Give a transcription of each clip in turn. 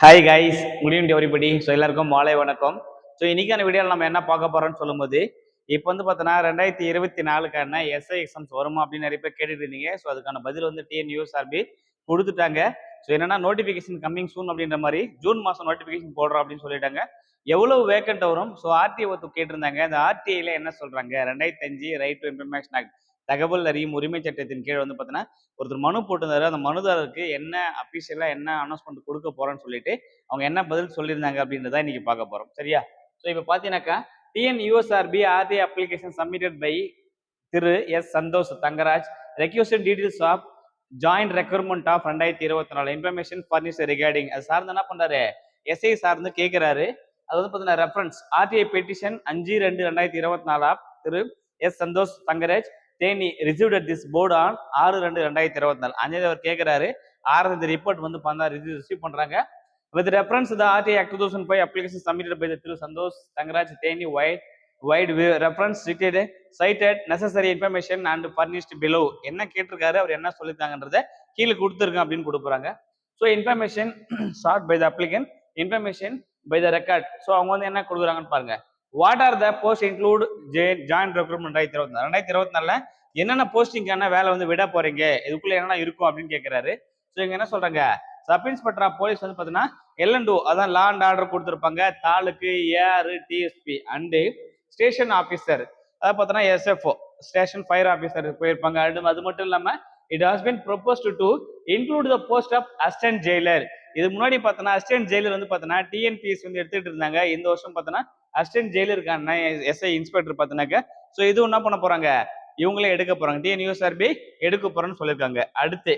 Hi guys good evening everybody so எல்லாருக்கும் மாலை வணக்கம். ஸோ இன்னைக்கான வீடியோவில் நம்ம என்ன பார்க்க போறோம்னு சொல்லும்போது இப்போ வந்து பார்த்தோன்னா ரெண்டாயிரத்தி இருபத்தி நாலுக்கான எஸ்ஐ எக்ஸாம்ஸ் வருமா அப்படின்னு நிறைய பேர் கேட்டுட்டு இருந்தீங்க. ஸோ அதுக்கான பதில் வந்து டிஎன் சார்பி கொடுத்துட்டாங்க. ஸோ என்னன்னா நோட்டிஃபிகேஷன் கம்மிங் சூன் அப்படின்ற மாதிரி ஜூன் மாதம் நோட்டிஃபிகேஷன் போடுறோம் அப்படின்னு சொல்லிட்டாங்க. எவ்வளவு வேக்கண்ட் வரும்? ஸோ ஆர்டிஐ ஒத்து கேட்டிருந்தாங்க. அந்த ஆர்டிஐல என்ன சொல்றாங்க? ரெண்டாயிரத்தி அஞ்சு ரைட் டு இன்ஃபர்மேஷன் ஆக்ட் தகவல் அறியும் உரிமை சட்டத்தின் கீழ் வந்து பார்த்தீங்கன்னா ஒருத்தர் மனு போட்டிருந்தாரு. அந்த மனுதாரருக்கு என்ன அபிஷியலா என்ன அனௌன்ஸ்மெண்ட் கொடுக்க போறேன்னு சொல்லிட்டு அவங்க என்ன பதில் சொல்லியிருந்தாங்க அப்படின்றத இன்னைக்கு பார்க்க போறோம். சரியா? ஸோ இப்போ பார்த்தீங்கன்னாக்கா TN RT application submitted by Thiru S. Santhosh Thangaraj. Request details of joint recruitment of ரெண்டாயிரத்தி இருபத்தி நாலு இன்ஃபர்மேஷன் ஃபர்னிச்சர் ரிகார்டிங் அது சார்ந்து என்ன பண்றாரு? எஸ்ஐ சார்ந்து கேட்கிறாரு அது வந்து பார்த்தீங்கன்னா ரெஃபரன்ஸ் ஆர்டிஐ பெட்டிஷன் அஞ்சு ரெண்டு ரெண்டாயிரத்தி இருபத்தி நாலா திரு S. Santhosh Thangaraj. Theni received at this board on ஆறு ரெண்டு ரெண்டாயிரத்தி இருபத்தி நாலு. அஞ்சாவது அவர் கேட்குறாரு ஆறு இந்த ரிப்போர்ட் வந்து பார்த்தா ரிசீவ் ரிசீவ் பண்ணுறாங்க with reference the RTI act two thousand five application submitted by Thiru Santhosh Thangaraj Theni vide vide reference related cited necessary information and furnished below என்ன கேட்டிருக்காரு? அவர் என்ன சொல்லியிருக்காங்கன்றத கீழே கொடுத்துருக்கேன் அப்படின்னு கொடுக்குறாங்க. So information sought by the applicant information by the record so அவங்க வந்து என்ன கொடுக்குறாங்கன்னு பாருங்க. What are the post include join recruitment ரெண்டாயிரத்தி இருபத்தி நாலு. ரெண்டாயிரத்தி இருபத்தி நாலுல என்னென்ன போஸ்டிங்கான வேலை வந்து விட போறீங்க? இதுக்குள்ள என்னென்ன இருக்கும் அப்படின்னு கேட்கிறாரு ஸோ இங்க என்ன சொல்றாங்க? சப் இன்ஸ்பெக்டரா போலீஸ் வந்து பார்த்தீங்கன்னா எல்என்டூ அதான் லா அண்ட் ஆர்டர் கொடுத்துருப்பாங்க. Taluk AR DSP and station officer அதாவது பார்த்தோன்னா எஸ்எஃப்ஓ ஸ்டேஷன் ஃபயர் ஆஃபீஸர் போயிருப்பாங்க. அது அது மட்டும் இல்லாமல் it has been proposed to include the post of assistant jailer இது முன்னாடி பார்த்தோன்னா அசிஸ்டன்ட் ஜெயிலர் வந்து பார்த்தோன்னா டிஎன்பிஎஸ் வந்து எடுத்துட்டு இருந்தாங்க. இந்த வருஷம் பார்த்தோன்னா அசிஸ்டன்ட் ஜெயிலருக்கான எஸ்ஐ இன்ஸ்பெக்டர் பார்த்தோன்னாக்க. ஸோ இது என்ன பண்ண போறாங்க. இவங்களே எடுக்க போறாங்க. டிஎன்யூஎஸ்ஆர்பி எடுக்க போறேன்னு சொல்லியிருக்காங்க. அடுத்து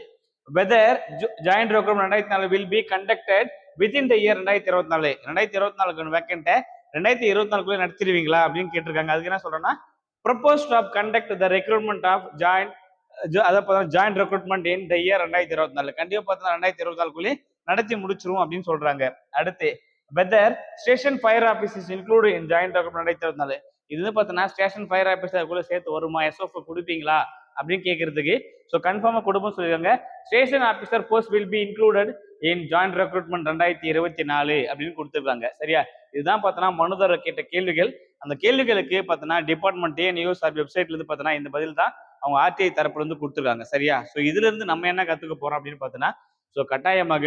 வெதர் ஜாயிண்ட் ரெக்ரூட்மெண்ட் ரெண்டாயிரத்தி நாலு will be conducted within the year ரெண்டாயிரத்தி இருபத்தி நாலு. ரெண்டாயிரத்தி இருபத்தி நாலுக்கு வேக்கண்ட்டை ரெண்டாயிரத்தி இருபத்தி நாலுக்குள்ளே நடத்திடுவீங்களா அப்படின்னு கேட்டிருக்காங்க. அதுக்கு என்ன சொல்றேன்னா propose of conduct the recruitment of joint அதை joint recruitment in the year ரெண்டாயிரத்தி இருபத்தி நாலு. கண்டிப்பாக பார்த்தா ரெண்டாயிரத்தி இருபத்தி நாலுக்குள்ளே நடத்தி முடிச்சிரும் அப்படின்னு சொல்றாங்க. அடுத்து weather station fire office is include in joint recruitment ரெண்டாயிரத்தி இது வந்து பார்த்தீங்கன்னா ஸ்டேஷன் ஃபயர் ஆஃபீஸ் அதுக்குள்ள சேர்த்து வருமா? எஸ்ஓஃப் கொடுப்பீங்களா? அப்படின்னு கேட்கறதுக்கு ஸோ கன்ஃபார்மாக கொடுப்போம் சொல்லியிருக்காங்க. Station officer post will be included in joint recruitment ரெண்டாயிரத்தி இருபத்தி நாலு அப்படின்னு கொடுத்துருக்காங்க. சரியா? இதுதான் பார்த்தோன்னா மனுதாரர் கேட்ட கேள்விகள். அந்த கேள்விகளுக்கு பார்த்தோன்னா டிபார்ட்மெண்ட் நியூஸ் ஆர் வெப்சைட்லேருந்து பார்த்தோன்னா இந்த பதில் தான் அவங்க ஆர்டிஐ தரப்புலேருந்து கொடுத்துருக்காங்க. சரியா? ஸோ இதுல இருந்து நம்ம என்ன கற்றுக்க போகிறோம் அப்படின்னு பார்த்தோன்னா ஸோ கட்டாயமாக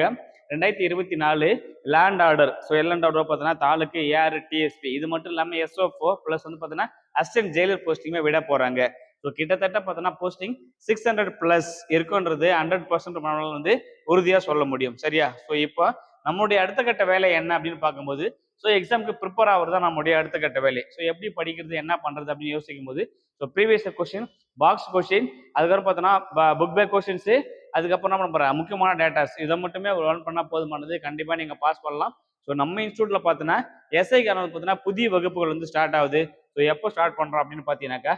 ரெண்டாயிரத்தி இருபத்தி நாலு land order so land order பார்த்தீங்கன்னா தாலுக்கு ஏஆர் டிஎஸ்பி இது மட்டும் இல்லாமல் எஸ்ஓஃபோ ப்ளஸ் வந்து பார்த்தீங்கன்னா அசிஸ்டன்ட் ஜெயிலர் போஸ்டிங்குமே விட போகிறாங்க ஸோ கிட்டத்தட்ட பார்த்தோன்னா போஸ்டிங் சிக்ஸ் ஹண்ட்ரட் ப்ளஸ் இருக்குன்றது ஹண்ட்ரட் பர்சன்ட் வந்து உறுதியாக சொல்ல முடியும். சரியா? ஸோ இப்போ நம்மளுடைய அடுத்த கட்ட வேலை என்ன அப்படின்னு பார்க்கும்போது ஸோ எக்ஸாமுக்கு ப்ரிப்பேர் ஆகிறது தான் நம்முடைய அடுத்த கட்ட வேலை. ஸோ எப்படி படிக்கிறது என்ன பண்ணுறது அப்படின்னு யோசிக்கும் போது so previous question box question அதுக்கப்புறம் பார்த்தோன்னா புக் பேக் கொஸ்டின்ஸு அதுக்கப்புறம் என்ன பண்ண முக்கியமான டேட்டாஸ் இதை மட்டுமே லேர்ன் பண்ணால் போதுமானது. கண்டிப்பாக நீங்கள் பாஸ் பண்ணலாம். ஸோ நம்ம இன்ஸ்டியூட்டில் பார்த்தோன்னா எஸ்ஐக்கான பார்த்தீங்கன்னா புதிய வகுப்புகள் வந்து ஸ்டார்ட் ஆகுது. ஸோ எப்போ ஸ்டார்ட் பண்ணுறோம் அப்படின்னு பார்த்தீங்கன்னாக்கா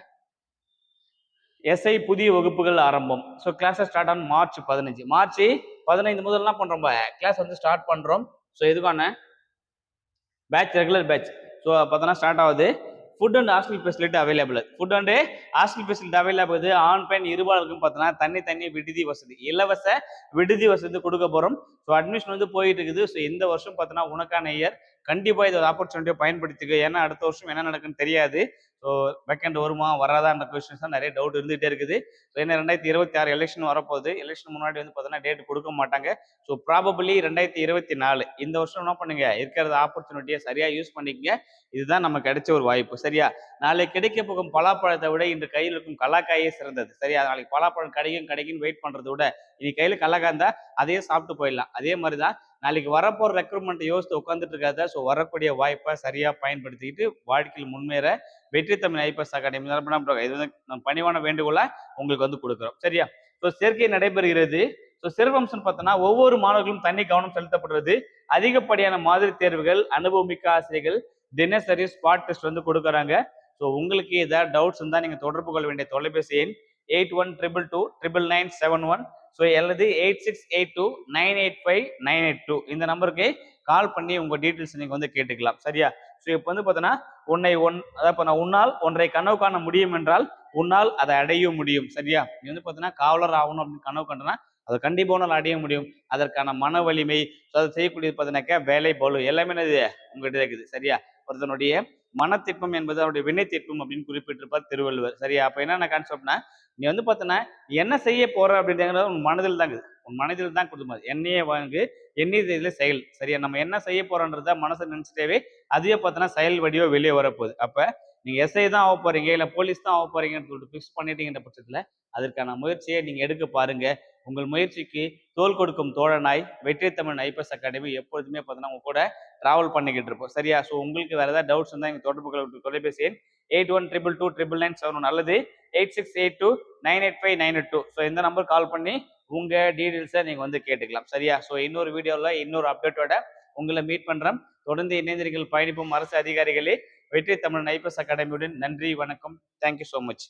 எஸ்ஐ புதிய வகுப்புகள் ஆரம்பம். ஸோ கிளாஸை ஸ்டார்ட் ஆன் மார்ச் பதினஞ்சு. மார்ச் பதினைந்து முதல் என்ன பண்ணுறோம் கிளாஸ் வந்து ஸ்டார்ட் பண்ணுறோம் ஸோ இதுக்கான பேட்ச் ரெகுலர் பேட்ச் ஸோ பார்த்தோன்னா ஸ்டார்ட் ஆகுது. Food and hostel facility available food and hostel facility available ஆண் பெண் இருபாளருக்கும் பார்த்தோன்னா தண்ணி தண்ணி விடுதி வசதி இலவச விடுதி வசதி கொடுக்க போகிறோம் ஸோ அட்மிஷன் வந்து போயிட்டு இருக்குது. ஸோ இந்த வருஷம் பார்த்தோன்னா உனக்கான இயர் கண்டிப்பாக இதை ஆப்பர்ச்சுனிட்டியை பயன்படுத்திக்க. ஏன்னா அடுத்த வருஷம் என்ன நடக்குன்னு தெரியாது. ஸோ வேக்கண்ட் வருமா வராதான்ற கொஸ்டின்ஸ் தான் நிறைய டவுட் இருந்துகிட்டே இருக்குது. ஸோ என்ன ரெண்டாயிரத்தி இருபத்தி ஆறு எலெக்ஷன் வரப்போகுது. எலெக்ஷன் முன்னாடி வந்து பார்த்தீங்கன்னா டேட் கொடுக்க மாட்டாங்க. ஸோ ப்ராபபிளி ரெண்டாயிரத்தி இருபத்தி நாலு. இந்த வருஷம் என்ன பண்ணுங்க? இருக்கிறத ஆப்பர்ச்சுனிட்டியை சரியாக யூஸ் பண்ணிக்கங்க. இதுதான் நமக்கு கிடைச்ச ஒரு வாய்ப்பு. சரியா? நாளைக்கு கிடைக்க போகும் பலாப்பழத்தை விட இன்று கையில் இருக்கும் கலாக்காயே சிறந்தது. சரியா? நாளைக்கு பலாப்பழம் கிடைக்கும் கிடைக்குன்னு வெயிட் பண்ணுறத விட இனி கையில் கல்லாக்காய் இருந்தால் அதையே சாப்பிட்டு போயிடலாம். அதே மாதிரி தான் நாளைக்கு வரப்போற ரெக்ரூட்மெண்ட் யோசித்து உட்காந்துட்டு இருக்காத ஸோ வரக்கூடிய வாய்ப்பை சரியாக பயன்படுத்திக்கிட்டு வாழ்க்கையில் முன்னேற வெற்றி தமிழ் ஐபிஎஸ் அகாடமி இது வந்து பணிவான வேண்டுகோளை உங்களுக்கு வந்து கொடுக்குறோம். சரியா? ஸோ சேர்க்கை நடைபெறுகிறது. ஸோ சிறப்பம்சம் பார்த்தோன்னா ஒவ்வொரு மாணவர்களும் தனி கவனம் செலுத்தப்படுறது. அதிகப்படியான மாதிரி தேர்வுகள் அனுபவமிக்க ஆசிரியர்கள் தினசரி ஸ்பாட் டெஸ்ட் வந்து கொடுக்குறாங்க. ஸோ உங்களுக்கு ஏதாவது டவுட்ஸ் இருந்தால் நீங்கள் தொடர்பு கொள்ள வேண்டிய தொலைபேசி எண் eight one triple two triple nine seven one so அல்லது eight six eight two nine eight five nine eight two இந்த நம்பருக்கு கால் பண்ணி உங்கள் டீட்டெயில்ஸ் நீங்கள் வந்து கேட்டுக்கலாம். சரியா? ஸோ இப்போ வந்து பார்த்தோன்னா உன்னை ஒன் அதாவது நான் உன்னால் ஒன்றை கனவு காண முடியும் என்றால் உன்னால் அதை அடைய முடியும். சரியா? நீ வந்து பார்த்தீங்கன்னா காவலர் ஆகணும் அப்படின்னு கனவு கண்டனா அதை கண்டிப்பாக உன்னால் அடைய முடியும். அதற்கான மன வலிமை ஸோ அதை செய்யக்கூடியது பார்த்தீங்கன்னாக்கா வேலை பலு எல்லாமே என்னது? உங்கள்கிட்ட இருக்குது. சரியா? ஒருத்தனுடைய மனத்திற்பம் என்பது அவருடைய வினை வினைத்திற்பம் அப்படின்னு குறிப்பிட்டிருப்பார் திருவள்ளுவர். சரியா? அப்போ என்னென்ன கான்செப்ட்னா நீ வந்து பார்த்தோன்னா என்ன செய்ய போற அப்படிங்கிறது உன் மனதில் தாங்க உன் மனதில் தான் கொடுத்துமாது என்னையே வாங்கு எண்ணி இதில் செயல். சரியா? நம்ம என்ன செய்ய போறோன்றத மனசை நினைச்சிட்டேவே அதுவே பார்த்தோன்னா செயல் வடிவோ வெளியே வரப்போகுது. அப்போ நீங்க எஸ்ஐ தான் ஆக போறீங்க இல்லை போலீஸ் தான் ஆக போறீங்கன்னு சொல்லிட்டு ஃபிக்ஸ் பண்ணிட்டீங்கன்ற பட்சத்தில் அதற்கான முயற்சியை நீங்க எடுக்க பாருங்க. உங்கள் முயற்சிக்கு தோல் கொடுக்கும் தோழனாய் வெற்றி தமிழ் ஐபிஎஸ் அகாடமி எப்பொழுதுமே பார்த்தீங்கன்னா உங்க கூட ட்ராவல் பண்ணிக்கிட்டு இருப்போம். சரியா? ஸோ உங்களுக்கு வேறு ஏதாவது டவுட்ஸ் இருந்தால் எங்கள் தொடர்புகள் தொலைபேசி எண் eight one triple two triple nine seven one. அல்லது eight six eight two nine eight five nine eight two. So இந்த நம்பர் கால் பண்ணி உங்கள் டீட்டெயில்ஸை நீங்கள் வந்து கேட்டுக்கலாம். சரியா? ஸோ இன்னொரு வீடியோவில் இன்னொரு அப்டேட்டோட உங்களை மீட் பண்ணுறோம் தொடர்ந்து இணைந்திருங்கள். பயணிப்பும். அரசு அதிகாரிகளே வெற்றி தமிழ் ஐபிஎஸ் அகாடமியுடன் நன்றி வணக்கம். Thank you so much